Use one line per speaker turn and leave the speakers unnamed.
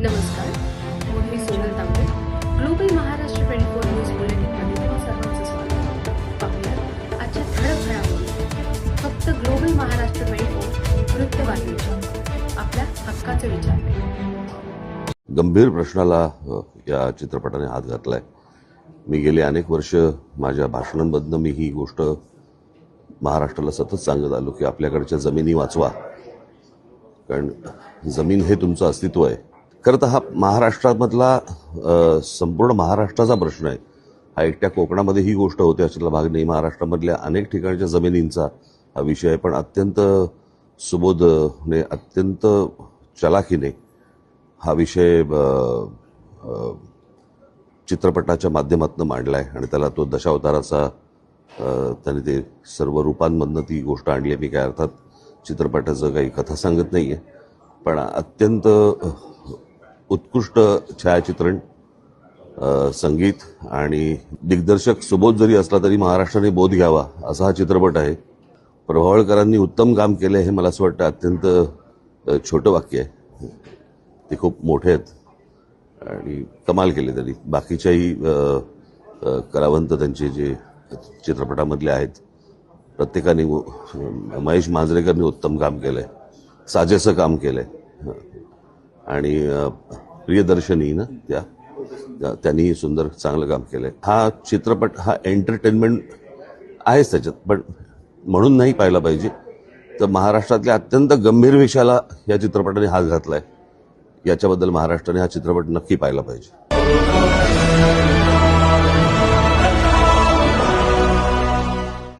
नमस्कार मी Sonal Tambe Global Maharashtra twenty four news बुलेटिनमध्ये तुम्हा सर्वांचं स्वागत पाहूया आजच्या ठळक घडामोडी. फक्त ग्लोबल महाराष्ट्र ट्वेंटी फोर वृत्तवाहिनीच्या आपल्या हक्काचे विचार
गंभीर प्रश्नाला या चित्रपटाने हात घातलाय. मी गेले अनेक वर्ष माझ्या भाषणांमधनं मी ही गोष्ट महाराष्ट्राला सतत सांगत आलो की आपल्याकडच्या जमिनी वाचवा. कारण जमीन हे तुमचं अस्तित्व आहे. खरं तर हा महाराष्ट्रामधला संपूर्ण महाराष्ट्राचा प्रश्न आहे. हा एकट्या कोकणामध्ये ही गोष्ट होते अशातला भाग नाही. महाराष्ट्रामधल्या अनेक ठिकाणच्या जमिनींचा हा विषय आहे. पण अत्यंत सुबोधने अत्यंत चलाखीने हा विषय चित्रपटाच्या माध्यमातून मांडला आहे आणि त्याला तो दशावताराचा त्याने ते सर्व रूपांमधनं ती गोष्ट आणली आहे. मी काय अर्थात चित्रपटाचं काही कथा सांगत नाही आहे पण अत्यंत उत्कृष्ट छायाचित्रण संगीत आणि दिग्दर्शक सुबोध जरी असला तरी महाराष्ट्राने बोध घ्यावा असा हा चित्रपट आहे. प्रभावळकरांनी उत्तम काम केलं हे मला असं वाटतं अत्यंत छोटं वाक्य आहे. ते खूप मोठे आहेत आणि कमाल केले त्यांनी. बाकीच्याही कलावंत त्यांचे जे चित्रपटामधले आहेत प्रत्येकाने महेश मांजरेकरनी उत्तम काम केलं आहे साजेसं काम केलं आहे आणि प्रियदर्शनी ना त्या त्या- त्यांनीही सुंदर चांगलं काम केलं आहे हा चित्रपट हा एंटरटेनमेंट आहेच त्याच्यात पण म्हणून नाही पाहिला पाहिजे. तर महाराष्ट्रातल्या अत्यंत गंभीर विषयाला या चित्रपटाने हात आहे याच्याबद्दल महाराष्ट्राने हा चित्रपट नक्की पाहिला पाहिजे.